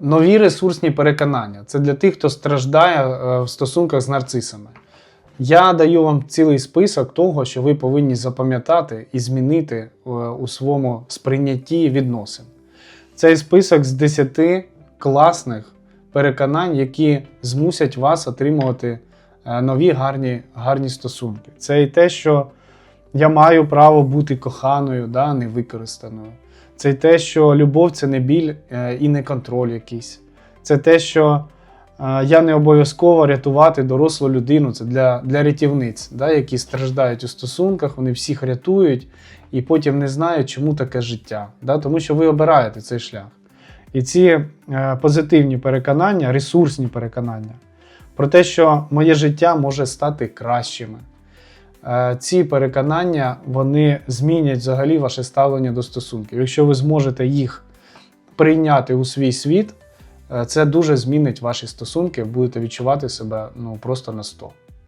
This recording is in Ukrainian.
Нові ресурсні переконання це для тих, хто страждає е, в стосунках з нарцисами. Я даю вам цілий список того, що ви повинні запам'ятати і змінити е, у своєму сприйнятті відносин. Цей список з 10 класних переконань, які змусять вас отримувати е, нові гарні, гарні стосунки. Це і те, що я маю право бути коханою, да, не використаною. Це те, що любов це не біль е, і не контроль якийсь. Це те, що е, я не обов'язково рятувати дорослу людину. Це для, для рятівниць, да, які страждають у стосунках, вони всіх рятують і потім не знають, чому таке життя. Да, тому що ви обираєте цей шлях. І ці е, позитивні переконання, ресурсні переконання про те, що моє життя може стати кращими. Е, Ці переконання вони змінять взагалі ваше ставлення до стосунків. Якщо ви зможете їх прийняти у свій світ, е, це дуже змінить ваші стосунки, будете відчувати себе ну, просто на 100.